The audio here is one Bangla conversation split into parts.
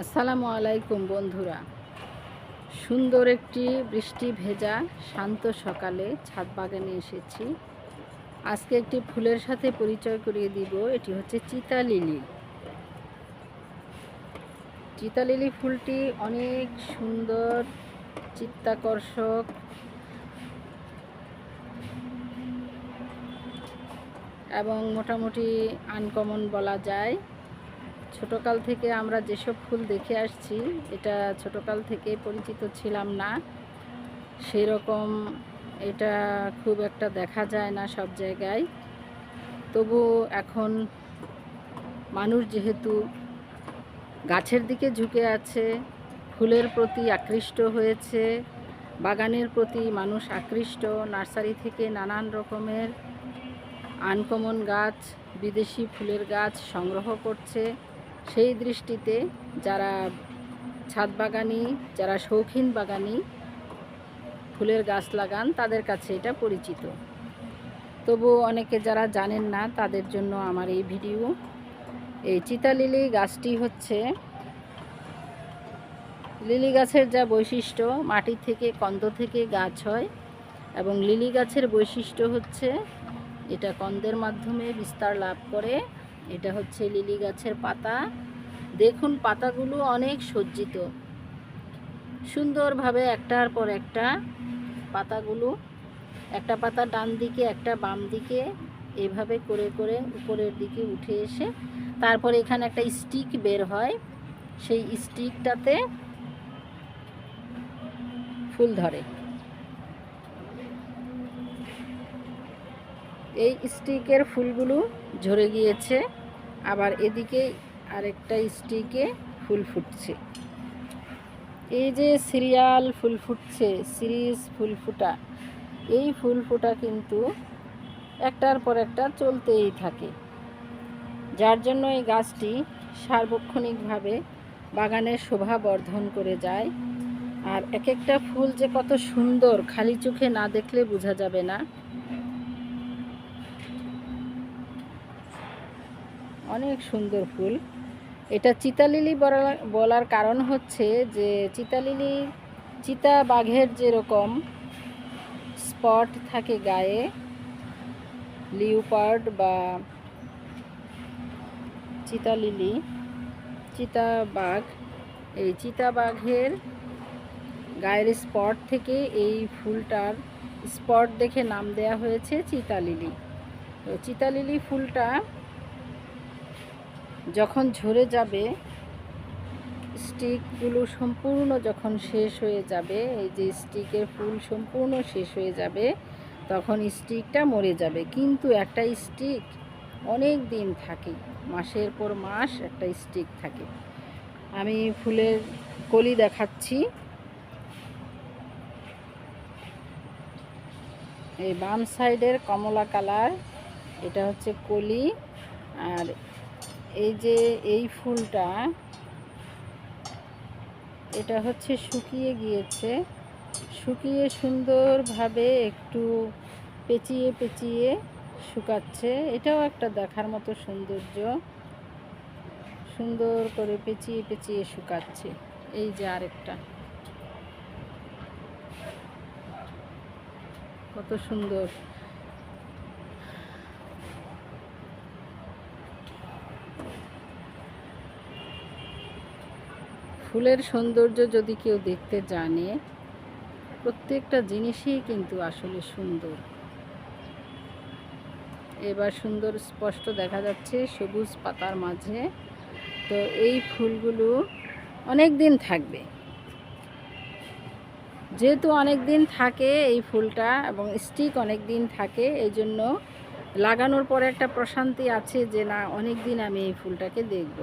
আসসালামু আলাইকুম বন্ধুরা। সুন্দর একটি বৃষ্টি ভেজা, শান্ত সকালে ছাদ বাগানে এসেছি। আজকে একটি ফুলের সাথে পরিচয় করিয়ে দিব, এটি হচ্ছে চিতা লিলি চিতা লিলি ফুলটি অনেক সুন্দর, চিত্তাকর্ষক। এবং মোটামুটি আনকমন বলা যায়। ছোটকাল থেকে আমরা যেসব ফুল দেখে আসছি, এটা ছোটকাল থেকে পরিচিত ছিলাম না। সেই রকম এটা খুব একটা দেখা যায় না সব জায়গায়। তবু এখন মানুষ যেহেতু গাছের দিকে ঝুঁকে আছে, ফুলের প্রতি আকৃষ্ট হয়েছে, বাগানের প্রতি মানুষ আকৃষ্ট, নার্সারি থেকে নানান রকমের আনকমন গাছ, বিদেশি ফুলের গাছ সংগ্রহ করছে। সেই দৃষ্টিতে যারা ছাদ বাগানি, যারা শৌখিন বাগানি, ফুলের গাছ লাগান, তাদের কাছে এটা পরিচিত। তবু অনেকে যারা জানেন না, তাদের জন্য আমার এই ভিডিও। এই চিতা লিলি গাছটি হচ্ছে লিলি গাছের যা বৈশিষ্ট্য, মাটি থেকে, কন্দ থেকে গাছ হয় এবং লিলি গাছের বৈশিষ্ট্য হচ্ছে এটা কন্দের মাধ্যমে বিস্তার লাভ করে এটা হচ্ছে লিলি গাছের পাতা। দেখুন, পাতাগুলো অনেক সজ্জিত। সুন্দরভাবে একটার পর একটা পাতাগুলো, একটা পাতা ডান দিকে, একটা বাম দিকে এভাবে করে করে উপরের দিকে উঠে এসে তারপর এখানে একটা স্টিক বের হয়। সেই স্টিকটাতে ফুল ধরে। এই স্টিকের ফুলগুলো ঝরে গিয়েছে, আবার এদিকে আরেকটা স্টিকে ফুল ফুটছে। এই যে সিরিয়াল ফুল ফুটছে, সিরিজ ফুল ফুটা, এই ফুল ফোটা কিন্তু একটার পর একটা চলতেই থাকে। যার জন্য এই গাছটি সার্বক্ষণিকভাবে বাগানের শোভা বর্ধন করে যায়। আর এক একটা ফুল যে কত সুন্দর, খালি চোখে না দেখলে বোঝা যাবে না। অনেক সুন্দর ফুল। এটা চিতালিলি বলার কারণ হচ্ছে যে চিতালিলি চিতা বাঘের যেরকম স্পট থাকে গায়ে লিউপার্ড বা চিতালিলি চিতা বাঘ এই চিতা বাঘের গায়ের স্পট থেকে এই ফুলটার স্পট দেখে নাম দেয়া হয়েছে চিতালিলি। তো চিতালিলি ফুলটা যখন ঝরে যাবে, স্টিকগুলো সম্পূর্ণ যখন শেষ হয়ে যাবে, এই যে স্টিকের ফুল সম্পূর্ণ শেষ হয়ে যাবে, তখন স্টিকটা মরে যাবে। কিন্তু একটা স্টিক অনেক দিন থাকে, মাসের পর মাস একটা স্টিক থাকে। আমি ফুলের কলি দেখাচ্ছি। এই বাম সাইডের কমলা কালার, এটা হচ্ছে কলি, আর এই যে এই ফুলটা, এটা হচ্ছে শুকিয়ে গিয়েছে। শুকিয়ে সুন্দরভাবে একটু পেঁচিয়ে পেঁচিয়ে শুকাচ্ছে। এটাও একটা দেখার মতো সৌন্দর্য। সুন্দর করে পেঁচিয়ে পেঁচিয়ে শুকাচ্ছে। এই যে আরেকটা। কত সুন্দর। ফুলের সৌন্দর্য যদি কেউ দেখতে জানে, প্রত্যেকটা জিনিসই কিন্তু আসলে সুন্দর। এবার সুন্দর স্পষ্ট দেখা যাচ্ছে সবুজ পাতার মাঝে। তো এই ফুলগুলো অনেক দিন থাকবে। যেহেতু অনেক দিন থাকে এই ফুলটা এবং স্টিক অনেক দিন থাকে এই জন্য লাগানোর পরে একটা প্রশান্তি আছে যে না অনেক দিন আমি এই ফুলটাকে দেখব।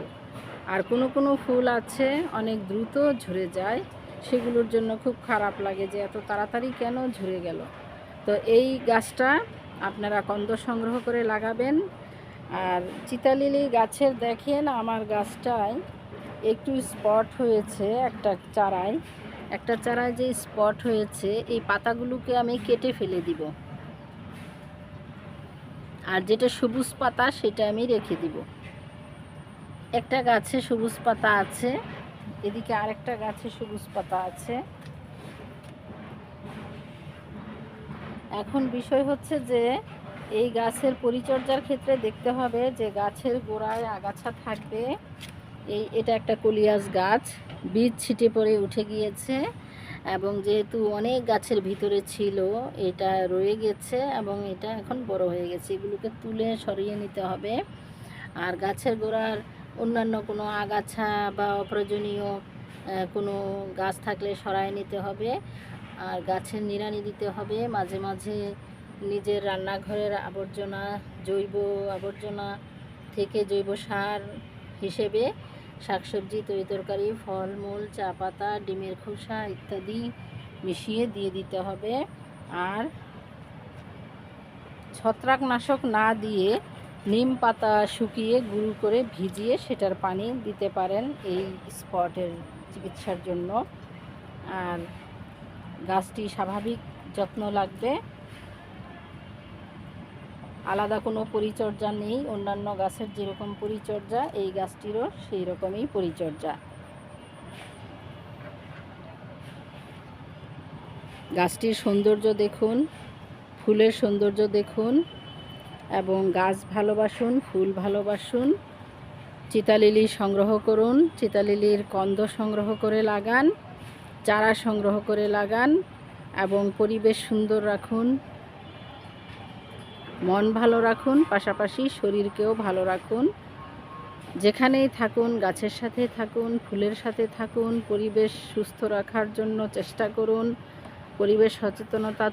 আর কোনো কোনো ফুল আছে, অনেক দ্রুত ঝরে যায়। সেগুলোর জন্য খুব খারাপ লাগে যে এত তাড়াতাড়ি কেন ঝরে গেল। তো এই গাছটা আপনারা কন্দ সংগ্রহ করে লাগাবেন। আর চিতালিলি গাছের দেখেন আমার গাছটায় একটু স্পট হয়েছে, একটা চারায়। একটা চারায় যে স্পট হয়েছে, এই পাতাগুলোকে আমি কেটে ফেলে দিব। আর যেটা সবুজ পাতা, সেটা আমি রেখে দিব। একটা গাছে সবুজ পাতা আছে, এদিকে আরেকটা গাছে সবুজ পাতা আছে। এখন বিষয় হচ্ছে যে, এই গাছের পরিচর্যার ক্ষেত্রে দেখতে হবে যে গাছের গোড়ায় আগাছা থাকবে। এই, এটা একটা কলিয়াস গাছ, বীজ ছিটে পড়ে উঠে গিয়েছে এবং যেহেতু অনেক গাছের ভিতরে ছিল, এটা রয়ে গেছে এবং এটা এখন বড় হয়ে গেছে। এগুলোকে তুলে সরিয়ে নিতে হবে। আর গাছের গোড়ার অন্যান্য কোনো আগাছা বা অপ্রয়োজনীয় কোনো গাছ থাকলে সরায় নিতে হবে, আর গাছের নিড়ানি দিতে হবে। মাঝে মাঝে নিজের রান্নাঘরের আবর্জনা, জৈব আবর্জনা থেকে জৈব সার হিসেবে শাকসবজি, তরি তরকারি, ফলমূল, চা পাতা, ডিমের খোসা ইত্যাদি মিশিয়ে দিয়ে দিতে হবে। আর ছত্রাকনাশক না দিয়ে নিম পাতা শুকিয়ে গুঁড়ো করে ভিজিয়ে সেটার পানি দিতে পারেন এই স্পটের চিকিৎসার জন্য। আর গাছটি স্বাভাবিক যত্ন লাগবে। আলাদা কোনো পরিচর্যা নেই, অন্যান্য গাছের যেরকম পরিচর্যা, এই গাছটিরও সেই রকমই পরিচর্যা। গাছটির সৌন্দর্য দেখুন, ফুলের সৌন্দর্য দেখুন। এবং গাছ ভালোবাসুন, ফুল ভালোবাসুন। চিতালিলি সংগ্রহ করুন, চিতালিলির কন্দ সংগ্রহ করে লাগান, চারা সংগ্রহ করে লাগান এবং পরিবেশ সুন্দর রাখুন। মন ভালো রাখুন, পাশাপাশি শরীরকেও ভালো রাখুন। যেখানেই থাকুন, গাছের সাথে থাকুন, ফুলের সাথে থাকুন, পরিবেশ সুস্থ রাখার জন্য চেষ্টা করুন, পরিবেশ সচেতনতা